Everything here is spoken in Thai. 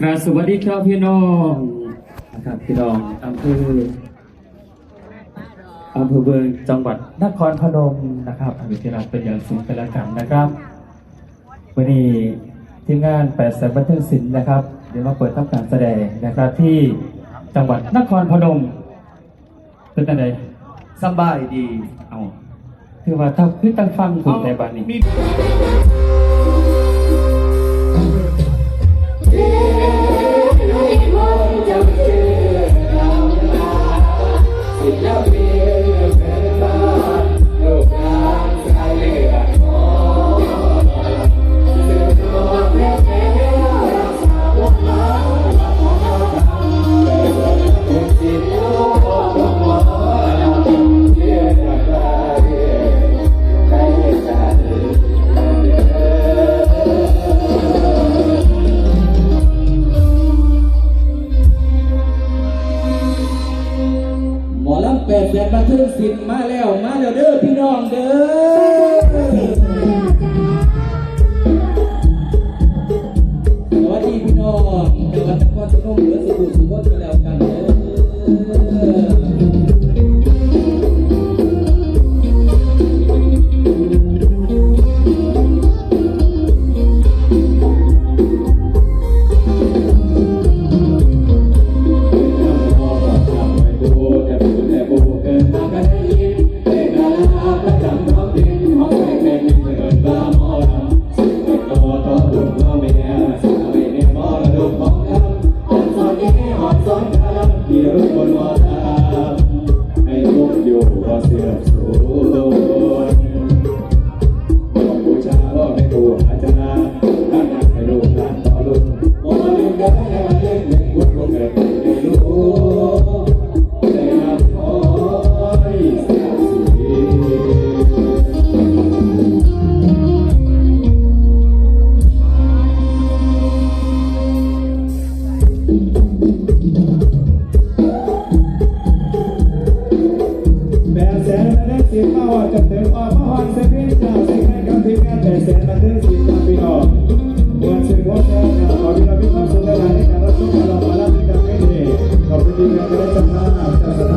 กราบสวัสดีครับพี่น้องนะครับพี่น้องอำเภออำเภอเมืองจังหวัดนครพนมนะครับอภิธีรัตน์เป็นอย่างสูงเป็นละกันนะครับวันนี้ทีมงานแปดแสนบันเทิงศิลป์นะครับเดี๋ยวมาเปิดทำการแสดงนะครับที่จังหวัดนครพนมเป็นยังไงสบายดีเอาคือว่าถ้าคือตั้งฟังคุณในบ้าน นี้ นบั สิบเก้าจะเต็อดพระวันเสพีจาสิ่งแรกกับทีมานแต่แนบันเทิงสิบสามปีออกวันสิบหกแสนขอพิจารณาพิพากาในการรับชมารละครและกาเล่นขอบคุมงานที่ได้จัดาจัดสรร